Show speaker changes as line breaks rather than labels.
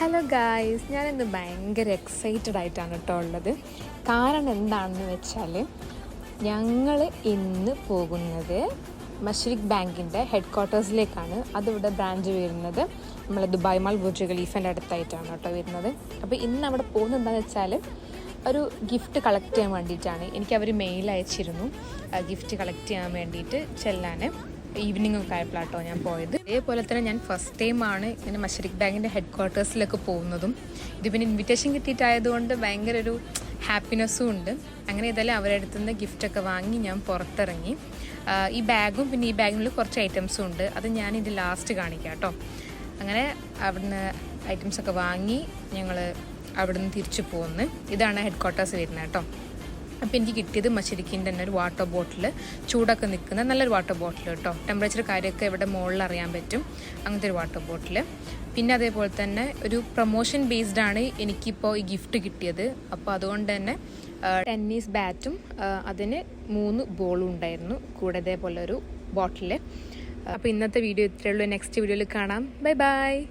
Hello guys ഞാനിന്ന് ഭയങ്കര excited ആയിട്ടാണ് കേട്ടോ ഉള്ളത്. കാരണം എന്താണെന്ന് വെച്ചാൽ ഞങ്ങൾ ഇന്ന് പോകുന്നത് മഷ്രിഖ് ബാങ്കിന്റെ ഹെഡ് ക്വാർട്ടേഴ്സിലേക്കാണ് അതിവിടെ ബ്രാഞ്ച് വരുന്നത്. നമ്മൾ ദുബായ് മാൾ ബുർജ് ഖലീഫിന്റെ അടുത്തായിട്ടാണ് കേട്ടോ വരുന്നത്. അപ്പോൾ ഇന്ന് അവിടെ പോകുന്നത് എന്താണെന്ന് വെച്ചാൽ ഒരു ഗിഫ്റ്റ് കളക്ട് ചെയ്യാൻ വേണ്ടിയിട്ടാണ്. എനിക്ക് അവർ മെയിൽ അയച്ചിരുന്നു. ഗിഫ്റ്റ് കളക്ട് ചെയ്യാൻ വേണ്ടിയിട്ട് ചെല്ലാൻ ഈവനിങ് ഒക്കെ ആയപ്പോഴാട്ടോ ഞാൻ പോയത്. അതേപോലെ തന്നെ ഞാൻ ഫസ്റ്റ് ടൈമാണ് ഇങ്ങനെ മഷരിക് ബാങ്കിന്റെ ഹെഡ് ക്വാർട്ടേഴ്സിലൊക്കെ പോകുന്നതും. ഇത് പിന്നെ ഇൻവിറ്റേഷൻ കിട്ടിയിട്ടായതുകൊണ്ട് ഭയങ്കര ഒരു ഹാപ്പിനെസ്സും ഉണ്ട്. അങ്ങനെ ഇതെല്ലാം അവരുടെ അടുത്ത് നിന്ന് ഗിഫ്റ്റൊക്കെ വാങ്ങി ഞാൻ പുറത്തിറങ്ങി. ഈ ബാഗും പിന്നെ ഈ ബാഗിനുള്ളിൽ കുറച്ച് ഐറ്റംസും ഉണ്ട്. അത് ഞാൻ ഇത് ലാസ്റ്റ് കാണിക്കാം കേട്ടോ അങ്ങനെ അവിടുന്ന് ഐറ്റംസ് ഒക്കെ വാങ്ങി ഞങ്ങൾ അവിടുന്ന് തിരിച്ചു പോകുന്നു ഇതാണ് ഹെഡ് ക്വാർട്ടേഴ്സ് വരുന്നത് കേട്ടോ. അപ്പോൾ എനിക്ക് കിട്ടിയത് മശരിക്കിന്റെ തന്നെ ഒരു വാട്ടർ ബോട്ടിൽ ചൂടൊക്കെ നിൽക്കുന്ന നല്ലൊരു വാട്ടർ ബോട്ടിൽ കേട്ടോ. ടെമ്പറേച്ചർ കാര്യമൊക്കെ ഇവിടെ മുകളിൽ അറിയാൻ പറ്റും. അങ്ങനത്തെ ഒരു വാട്ടർ ബോട്ടിൽ പിന്നെ അതേപോലെ തന്നെ ഒരു പ്രൊമോഷൻ ബേസ്ഡ് ആണ് എനിക്കിപ്പോൾ ഈ ഗിഫ്റ്റ് കിട്ടിയത്. അപ്പോൾ അതുകൊണ്ട് തന്നെ ടെന്നീസ് ബാറ്റും അതിന് മൂന്ന് ബോളും ഉണ്ടായിരുന്നു. കൂടെ ഇതേപോലെ ഒരു ബോട്ടിൽ അപ്പോൾ ഇന്നത്തെ വീഡിയോ ഇത്രയേ ഉള്ളൂ. നെക്സ്റ്റ് വീഡിയോയിൽ കാണാം. Bye bye